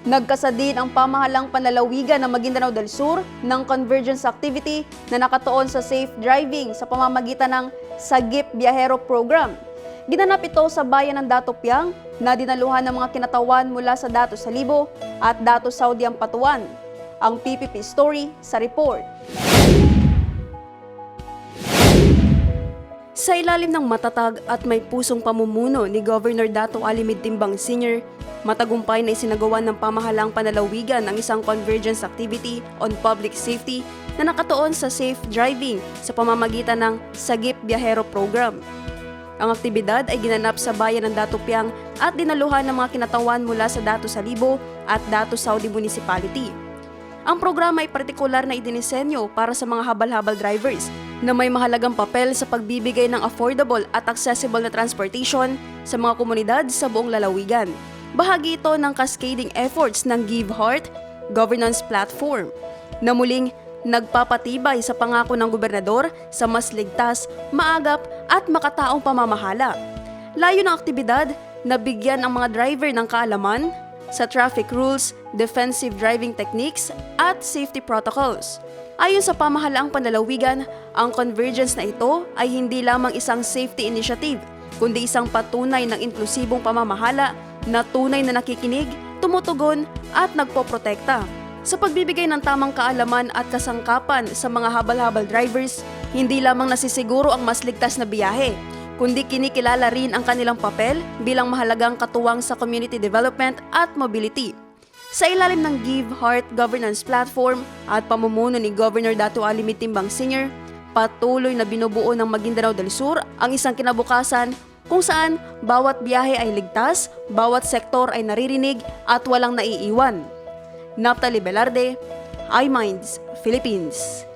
Nagkasa din ang pamahalang panlalawigan ng Maguindanao del Sur ng convergence activity na nakatuon sa safe driving sa pamamagitan ng Sagip Biyahero Program. Ginanap ito sa bayan ng Datopiang na dinaluhan ng mga kinatawan mula sa Dato Salibo at Dato Saudi Patuan. Ang PPP story sa report. Sa ilalim ng matatag at may pusong pamumuno ni Governor Dato Alimid Timbang Sr., matagumpay na isinagawa ng pamahalang panalawigan ang isang convergence activity on public safety na nakatuon sa safe driving sa pamamagitan ng Sagip Biyahero Program. Ang aktibidad ay ginanap sa bayan ng Datupiang at dinaluhan ng mga kinatawan mula sa Dato Salibo at Dato Saudi Municipality. Ang programa ay partikular na idinisenyo para sa mga habal-habal drivers na may mahalagang papel sa pagbibigay ng affordable at accessible na transportation sa mga komunidad sa buong lalawigan. Bahagi ito ng cascading efforts ng Give Heart Governance Platform na muling nagpapatibay sa pangako ng gobernador sa mas ligtas, maagap at makataong pamamahala. Layo ng aktibidad na bigyan ang mga driver ng kaalaman sa traffic rules, defensive driving techniques, at safety protocols. Ayon sa pamahalaang panlalawigan, ang convergence na ito ay hindi lamang isang safety initiative, kundi isang patunay ng inklusibong pamamahala na tunay na nakikinig, tumutugon at nagpoprotekta. Sa pagbibigay ng tamang kaalaman at kasangkapan sa mga habal-habal drivers, hindi lamang nasisiguro ang mas ligtas na biyahe, kundi kinikilala rin ang kanilang papel bilang mahalagang katuwang sa community development at mobility. Sa ilalim ng Give Heart Governance Platform at pamumuno ni Governor Dato Ali Mitimbang Sr., patuloy na binubuo ng Maguindanao del Sur ang isang kinabukasan kung saan bawat biyahe ay ligtas, bawat sektor ay naririnig at walang naiiwan. Naptali Velarde, iMinds, Philippines.